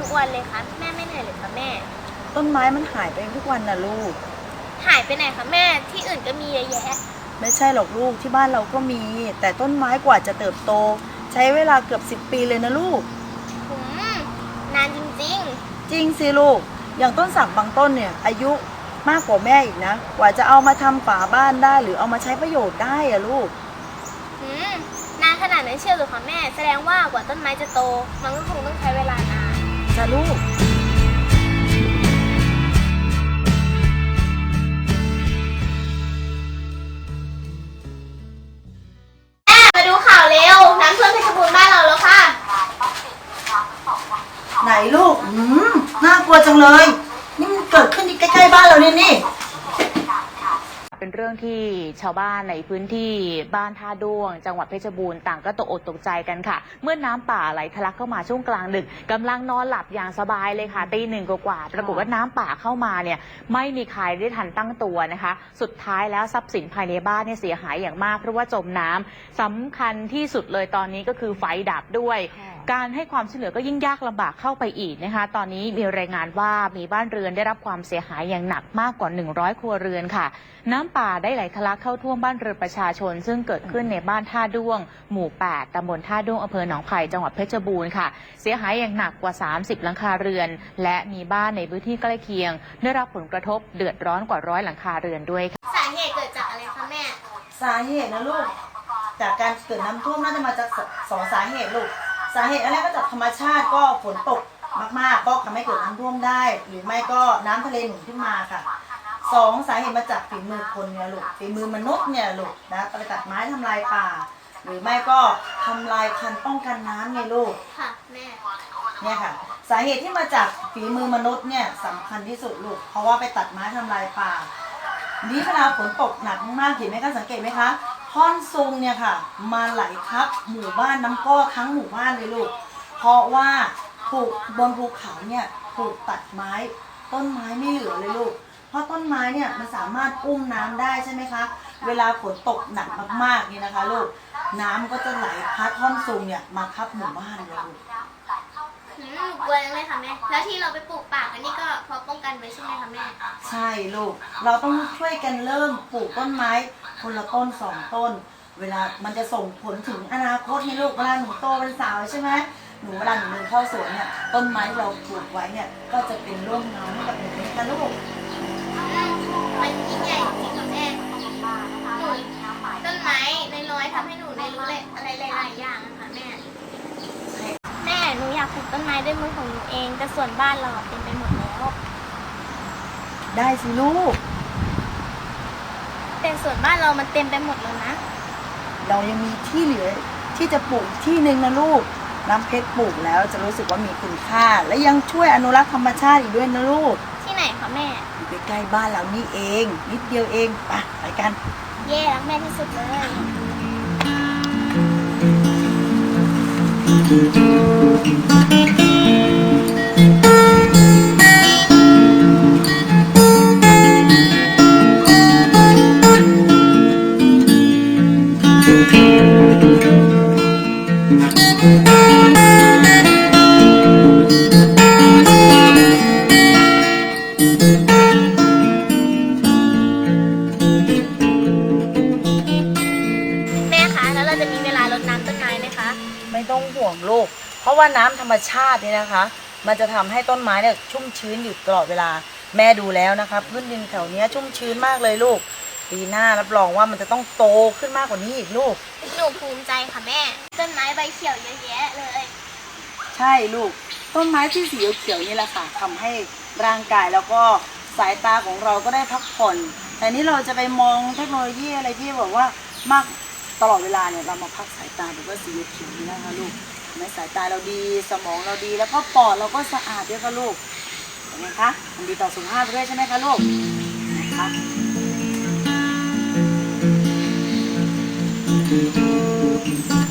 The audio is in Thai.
ทุกวันเลยคะแม่ไม่เหนื่อยเลยคะแม่ ต้นไม้มันหายไปทุกวันนะลูก หายไปไหนคะแม่ที่อื่นก็มีเยอะแยะ ไม่ใช่หรอกลูกที่บ้านเราก็มี แต่ต้นไม้กว่าจะเติบโต ใช้เวลาเกือบ 10 ปีเลยนะลูก หืมนานจริงจริงสิลูก อย่างต้นสักบางต้นเนี่ย อายุมากกว่าแม่อีกนะ กว่าจะเอามาทำฝาบ้านได้หรือเอามาใช้ประโยชน์ได้อะลูก ๆหืม นานขนาดนั้นเชียวเหรือคะแม่ แสดงว่ากว่าต้นไม้จะโต มันก็คงต้องใช้เวลานานจะลูกมาดูข่าวเร็ว น้ำท่วมเพชรบูรณ์บ้านเราแล้วค่ะ ไหนลูก อืม น่ากลัวจังเลย นี่มันเกิดขึ้นที่ใกล้ๆบ้านเราเนี่ยนี่ เรื่องที่ชาวบ้านในพื้นที่บ้านท่าด้วง จังหวัดเพชรบูรณ์ต่างก็ตกอกตกใจกันค่ะ เมื่อน้ำป่าไหลทะลักเข้ามาช่วงกลางดึกกำลังนอนหลับอย่างสบายเลยค่ะตีหนึ่งกว่าๆปรากฏว่าน้ำป่าเข้ามาเนี่ยไม่มีใครได้ทันตั้งตัวนะคะ สุดท้ายแล้วทรัพย์สินภายในบ้านเนี่ยเสียหายอย่างมากเพราะว่าจมน้ำสำคัญที่สุดเลยตอนนี้ก็คือไฟดับด้วย การให้ความช่วยเหลือก็ยิ่งยากลำบากเข้าไปอีกนะคะ ตอนนี้มีรายงานว่ามีบ้านเรือนได้รับความเสียหายอย่างหนักมากกว่า 100 ครัวเรือนค่ะ น้ำป่าได้ไหลทะลักเข้าท่วมบ้านเรือนประชาชน ซึ่งเกิดขึ้นในบ้านท่าด้วง หมู่ 8ตำบลท่าด้วงอำเภอหนองไผ่จังหวัดเพชรบูรณ์ค่ะ เสียหายอย่างหนักกว่า 30 หลังคาเรือน และมีบ้านในพื้นที่ใกล้เคียง ได้รับผลกระทบเดือดร้อนกว่าร้อยหลังคาเรือนด้วยค่ะ สาเหตุเกิดจากอะไรคะแม่ สาเหตุนะลูก จากการเกิดน้ำท่วมน่าจะมาจากสสองสาเหตุลูก สาเหตุอันแรกก็จากธรรมชาติก็ฝนตกมากๆ ก็ทำให้เกิดน้ำท่วมได้ หรือไม่ก็น้ำทะเลหนุนขึ้นมาค่ะสองสาเหตุมาจากฝีมือคนเนี่ยลูกฝีมือมนุษย์เนี่ยลูกนะไปตัดไม้ทำลายป่า หรือไม่ก็ทำลายคันป้องกันน้ำไงลูกค่ะแม่เนี่ยค่ะ สาเหตุที่มาจากฝีมือมนุษย์เนี่ยสำคัญที่สุดลูก เพราะว่าไปตัดไม้ทำลายป่า นี้เวลาฝนตกหนักมากๆเห็นไหมคะสังเกตไหมคะ ท่อนซุงเนี่ยค่ะ มาไหลทับหมู่บ้านน้ำก้อทั้งหมู่บ้านเลยลูก เพราะว่าถูกบนภูเขาเนี่ยถูกตัดไม้ ต้นไม้ไม่เหลือเลยลูก เพราะต้นไม้เนี่ยมันสามารถอุ้มน้ำได้ใช่ไหมคะ เวลาฝนตกหนักมากๆนี่นะคะลูก น้ำก็จะไหลพัดท่อนซุงเนี่ยมาทับหมู่บ้านเลยลูก หืมกลัวจังเลยค่ะแม่ แล้วที่เราไปปลูกป่ากันนี่ก็เพราะป้องกันไว้ใช่ไหมคะแม่ ใช่ลูก เราต้องช่วยกันเริ่มปลูกต้นไม้คนละต้นสองต้น เวลามันจะส่งผลถึงอนาคตนี่ลูกเวลาหนูโตเป็นสาวใช่ไหมหนูเวลาหนูเดินเข้าสวนเนี่ยต้นไม้ที่เราปลูกไว้เนี่ยก็จะเป็นร่มเงาให้กับหนูนะลูก มันยิ่งใหญ่จริงค่ะแม่หนูต้นไม้น้อยๆทำให้หนูได้รู้เลยอะไรหลายๆอย่างอะค่ะแม่ แม่หนูอยากปลูกต้นไม้ด้วยมือของหนูเอง แต่ส่วนบ้านเราอะเต็มไปหมดแล้ว ได้สิลูก แต่ส่วนบ้านเรามันเต็มไปหมดแล้วนะ เรายังมีที่เหลือที่จะปลูกอีกที่หนึ่งนะลูก น้ำเพชรปลูกแล้วจะรู้สึกว่ามีคุณค่า และยังช่วยอนุรักษ์ธรรมชาติอีกด้วยนะลูกที่ไหนคะแม่ อยู่ใกล้ๆบ้านเรานี่เอง นิดเดียวเองไปไปกัน เย่รักแม่ที่สุดเลยแต้องห่วงลูกเพราะว่าน้ำธรรมชาติเนี่ยนะคะ มันจะทำให้ต้นไม้เนี่ยชุ่มชื้นอยู่ตลอดเวลา แม่ดูแล้วนะคะพื้นดินแถวเนี้ยชุ่มชื้นมากเลยลูก ปีหน้ารับรองว่ามันจะต้องโตขึ้นมากกว่านี้อีกลูก หนูภูมิใจค่ะแม่ ต้นไม้ใบเขียวเยอะแยะเลย ใช่ลูก ต้นไม้ที่สีเขียวๆนี่แหละค่ะทำให้ร่างกายแล้วก็สายตาของเราก็ได้พักผ่อน แต่นี่เราจะไปมองเทคโนโลยีอะไรที่แบบว่ามากตลอดเวลาเนี่ยเรามาพักสายตาแบบว่าสีเขียวนี่นะคะลูก ไหมสายตาเราดีสมองเราดีแล้วก็ปอดเราก็สะอาดด้วยค่ะลูกเห็นไหมคะมันดีต่อสุขภาพด้วยใช่ไหมคะลูกนะคะอ